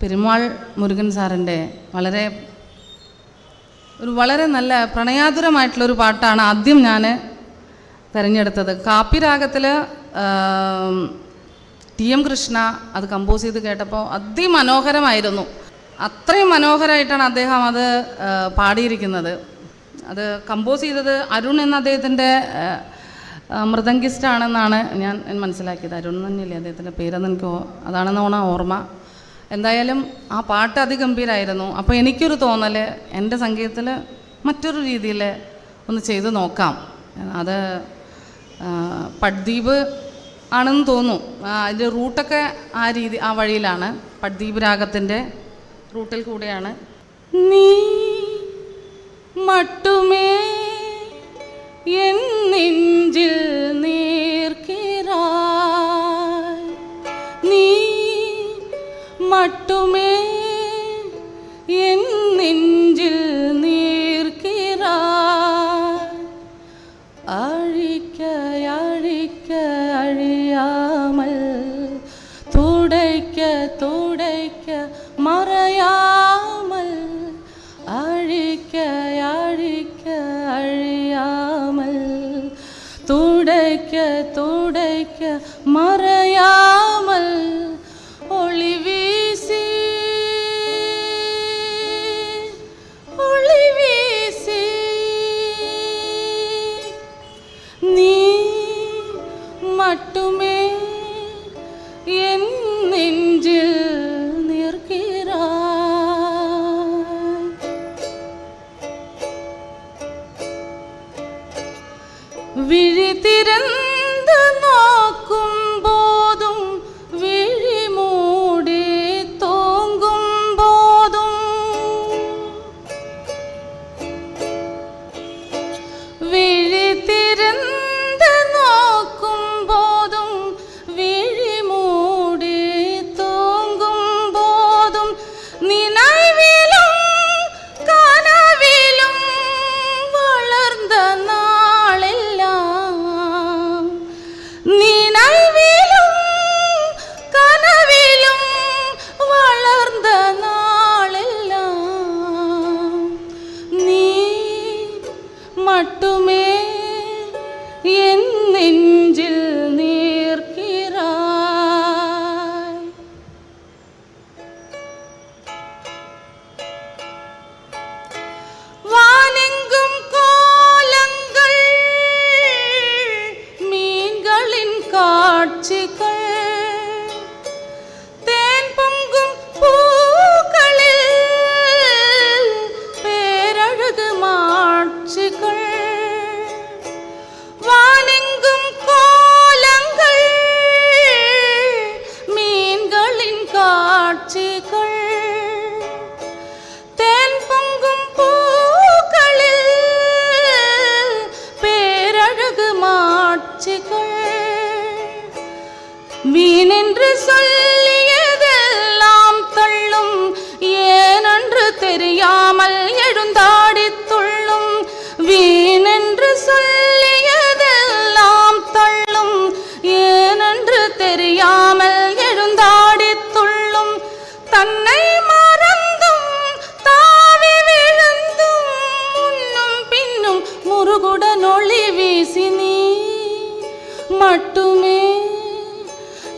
പെരുമാൾ മുരുകൻ സാറിന്റെ വളരെ ഒരു വളരെ നല്ല പ്രണയാതുരമായിട്ടുള്ളൊരു പാട്ടാണ് ആദ്യം ഞാൻ തിരഞ്ഞെടുത്തത്. കാപ്പി രാഗത്തിൽ ടി എം കൃഷ്ണ അത് കമ്പോസ് ചെയ്ത് കേട്ടപ്പോൾ അതിമനോഹരമായിരുന്നു. അത്രയും മനോഹരമായിട്ടാണ് അദ്ദേഹം അത് പാടിയിരിക്കുന്നത്. അത് കമ്പോസ് ചെയ്തത് അരുൺ എന്ന അദ്ദേഹത്തിന്റെ മൃദംഗിസ്റ്റാണെന്നാണ് ഞാൻ മനസ്സിലാക്കിയത്. അരുൺ തന്നെയല്ലേ അദ്ദേഹത്തിന്റെ പേരെന്ന് എനിക്ക് അതാണെന്നാണ് അതാണെന്ന് ഓർമ്മ. എന്തായാലും ആ പാട്ട് അതിഗംഭീരായിരുന്നു. അപ്പോൾ എനിക്കൊരു തോന്നൽ എന്റെ സംഗീതത്തിൽ മറ്റൊരു രീതിയിൽ ഒന്ന് ചെയ്ത് നോക്കാം. അത് പട്ദ്വീപ് ആണെന്ന് തോന്നുന്നു. അതിന്റെ റൂട്ടൊക്കെ ആ രീതി ആ വഴിയിലാണ്. പട്ദീപ് രാഗത്തിന്റെ റൂട്ടിൽ കൂടെയാണ്. നീ മട്ടുമേ എൻ നെഞ്ചിൽ துடைக்க மறையாமல் அழிக்க அழிக்க அழியாமல் துடைக்க துடைக்க மறையாமல் ஒளிவி വിഴി തിരന്ത് നോക്കുമ്പോ வீணென்று சொல்லியதெல்லாம் தள்ளும். ஏனென்று தெரியாமல் எழுந்தாடி துள்ளும். வீணென்று சொல்லியதெல்லாம் தள்ளும். ஏனென்று தெரியாமல் எழுந்தாடி துள்ளும். தன்னை மறந்தும் தாவி விழுந்தும். முன்னும் பின்னும் முருகுடன் ஒளி வீசி நீ. மட்டுமே